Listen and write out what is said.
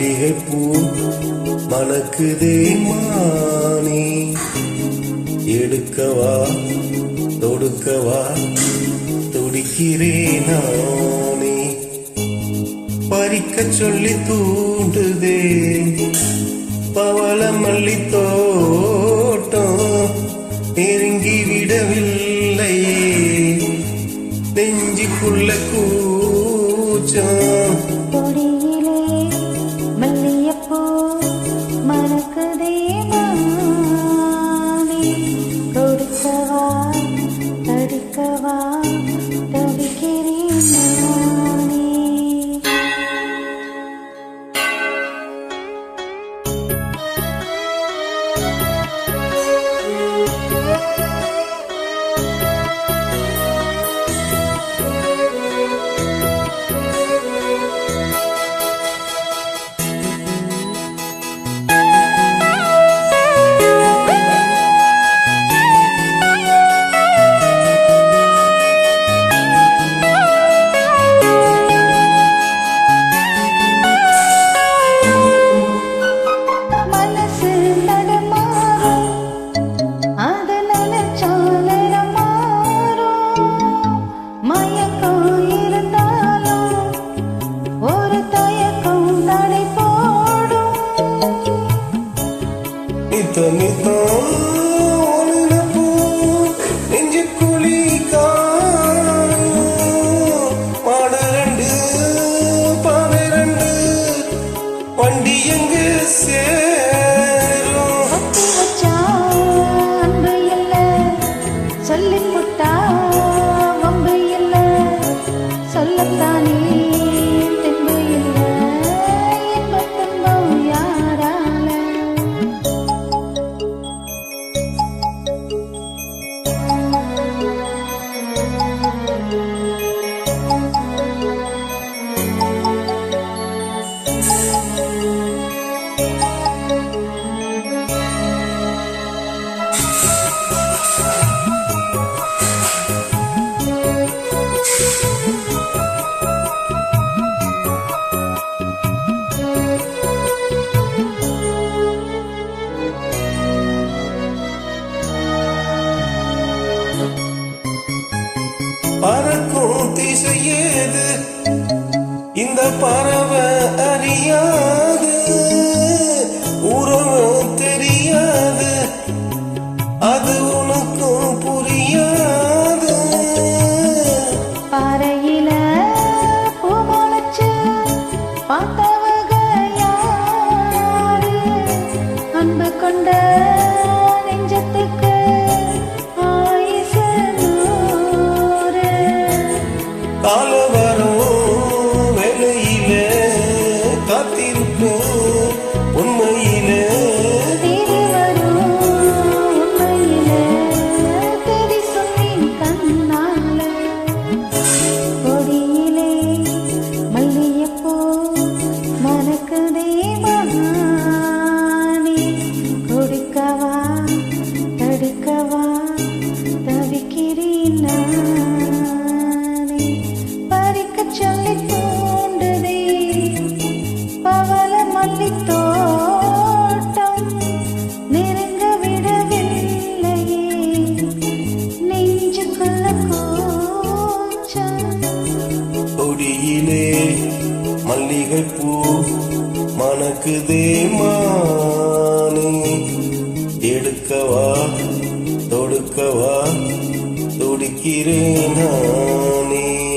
மல்லிகை பூ மணக்குதே மானே. எடுக்கவா தொடுக்கவா துடிக்கிறேன் நானே. பறிக்க சொல்லி தூண்டுதே பவள மல்லி தோட்டம் நெருங்கி விடவில்லையே நெஞ்சுக்குள்ள கூச்சம் Tenitam பறக்கும் திசையேது? இந்த பறவை அறியாது. உறவு தெரியாது. அது உனக்கும் புரியாது. பாறையில பூ முளைச்சு யாரு? அன்பு கொண்ட Dale மல்லிகை பூ மணக்குதே மானே. எடுக்கவா தொடுக்கவா துடிக்கிறேன் நானே.